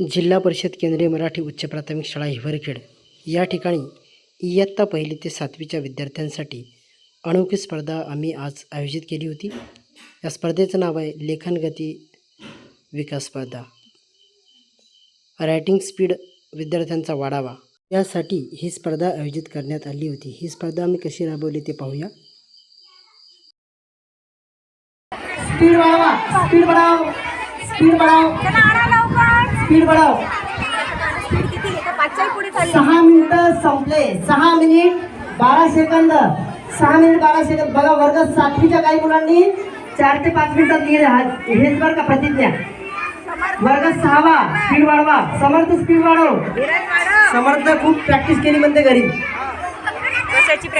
जिल्हा परिषद केंद्रीय मराठी उच्च प्राथमिक शाळा हिवरखेड. या ठिकाणी इयत्ता पहिली ते सातवीच्या विद्यार्थ्यांसाठी अनोखी स्पर्धा आम्ही आज आयोजित केली होती. या स्पर्धेचं नाव आहे लेखनगती विकास स्पर्धा. रायटिंग स्पीड विद्यार्थ्यांचा वाढावा. यासाठी ही स्पर्धा आयोजित करण्यात आली होती. ही स्पर्धा आम्ही कशी राबवली ते पाहूया. स्पीड वाढवा. स्पीड बढ़ाओ स्पीड बढ़ाओ स्पीड चालली सहा मिनिटं संपले. सहा मिनिट बारा सेकंद. सहा मिनिट बारा सेकंद. बघा वर्ग सातवीच्या काही मुलांनी चार ते पाच मिनिटात लिहिले हेच बरं का प्रतिज्ञा. वर्ग सहावा स्पीड वाढवा. समर्थ स्पीड वाढव. समर्थ खूप प्रॅक्टिस केली म्हणते घरी.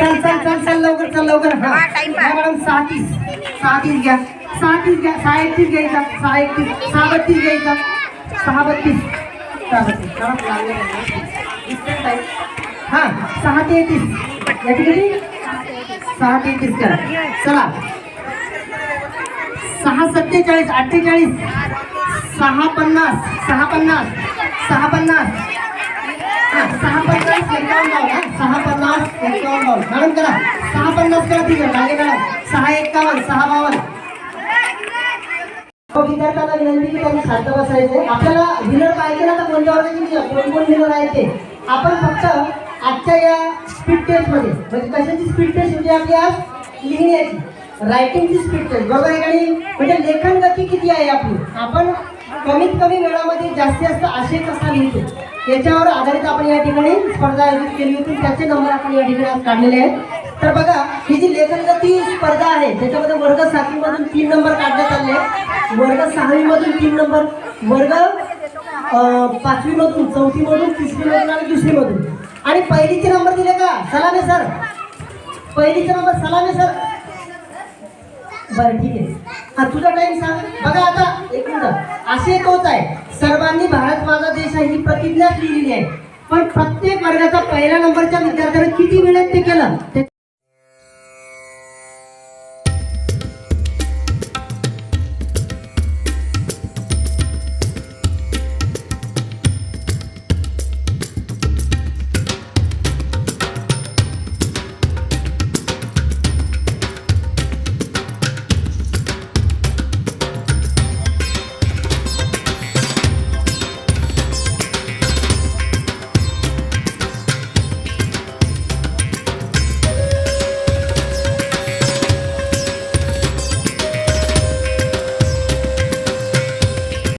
चल चल चल चल लवकर चल लवकर. हा, मॅडम सहा तीस. सहा तीस घ्या. सहा तीस घ्या. सहा एकतीस घ्यायचा सहा एकतीस. सहा बत्तीस घ्यायचा सहा बत्तीस सहा बत्तीस हा सहा ते एकतीस याची किती सहा ते तीस करा. चला. सहा सत्तेचाळीस अठ्ठेचाळीस सहा पन्नास सहा पन्नास सहा पन्नास हां सहा पन्नास एकावन्न सहा पन्नास एकावन्न मॅडम करा. सहा पन्नास करा ठीक आहे मागे मॅडम सहा एकावन्न सहा बावन्न. विद्यार्थ्यांना विनंती की त्यांनी शांत बसायचे. आपल्याला विनर पाहिजे ना तर कोणत्या वर्गाची कोण कोण विनर आहे ते? आपण फक्त आजच्या या स्पीड टेस्टमध्ये म्हणजे कशाची स्पीड टेस्ट होती आपली आज? लिहिण्याची. रायटिंगची स्पीड टेस्ट बरोबर आहे आणि म्हणजे लेखन गती किती आहे आपली? आपण कमीत कमी वेळामध्ये जास्तीत जास्त आशय कसा लिहितो? याच्यावर आधारित आपण या ठिकाणी स्पर्धा आयोजित केली होती. त्याचे नंबर आपण या ठिकाणी आज काढलेले आहेत. तर बघा ही जी लेखनगती स्पर्धा आहे त्याच्यामध्ये वर्ग साथीमधून तीन नंबर काढण्यात आले वर्ग सहावीमधून तीन नंबर वर्ग पाचवीमधून चौथीमधून तिसरीमधून आणि दुसरीमधून. आणि पहिलीचे नंबर दिले का? सलामे सर. पहिलीचे नंबर सलामे सर. बरं ठीक आहे. हा तुझा टाइम सांग. बघा आता एक मिनिट. असे तोच आहे. सर्वांनी भारत माझा देश आहे ही प्रतिज्ञाच लिहिलेली आहे. पण प्रत्येक वर्गाचा पहिल्या नंबरच्या विद्यार्थ्याने किती वेळेत ते केलं?